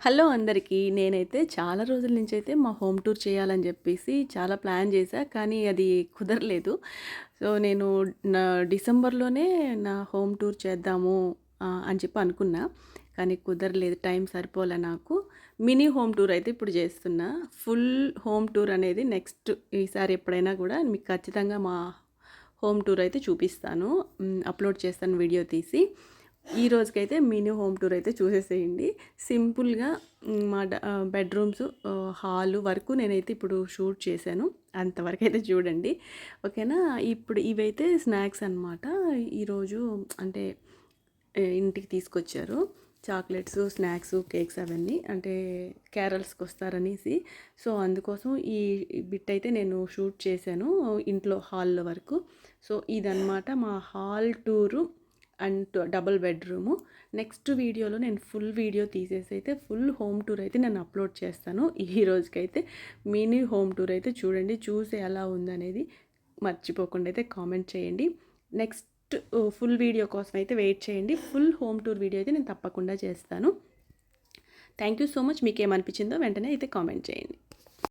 Hello అందరికీ. నేనైతే చాలా రోజుల నుంచి అయితే మా హోమ్ టూర్ చేయాలని చెప్పేసి చాలా ప్లాన్ చేశా కానీ అది కుదరలేదు. సో నేను నా డిసెంబర్లోనే నా హోమ్ టూర్ చేద్దాము అని చెప్పి అనుకున్నా కానీ కుదరలేదు. టైం సరిపోలే నాకు. మినీ హోమ్ టూర్ అయితే ఇప్పుడు చేస్తున్నా. ఫుల్ హోమ్ టూర్ అనేది నెక్స్ట్ ఈసారి ఎప్పుడైనా కూడా మీకు ఖచ్చితంగా మా హోమ్ టూర్ అయితే చూపిస్తాను. అప్లోడ్ చేస్తాను వీడియో తీసి. ఈ రోజుకైతే మినీ హోమ్ టూర్ అయితే చూసేసేయండి. సింపుల్గా మా బెడ్రూమ్స్ హాల్ వరకు నేనైతే ఇప్పుడు షూట్ చేశాను. అంతవరకు అయితే చూడండి. ఓకేనా? ఇప్పుడు ఇవైతే స్నాక్స్ అనమాట ఈరోజు అంటే ఇంటికి తీసుకొచ్చారు. చాక్లెట్స్ స్నాక్స్ కేక్స్ అవన్నీ. అంటే క్యారల్స్కి వస్తారనేసి. సో అందుకోసం ఈ బిట్ అయితే నేను షూట్ చేశాను ఇంట్లో హాల్లో వరకు. సో ఇదన్నమాట మా hall tour and double bedroom next వీడియోలో నేను ఫుల్ వీడియో తీసేసి అయితే ఫుల్ హోమ్ టూర్ అయితే నేను అప్లోడ్ చేస్తాను. ఈ రోజుకైతే మినీ హోమ్ టూర్ అయితే చూడండి చూసి ఎలా ఉందనేది మర్చిపోకుండా అయితే కామెంట్ చేయండి. నెక్స్ట్ ఫుల్ వీడియో కోసం అయితే వెయిట్ చేయండి. ఫుల్ హోమ్ టూర్ వీడియో అయితే నేను తప్పకుండా చేస్తాను. థ్యాంక్ యూ సో మచ్ మీకు ఏమనిపించిందో వెంటనే అయితే కామెంట్ చేయండి.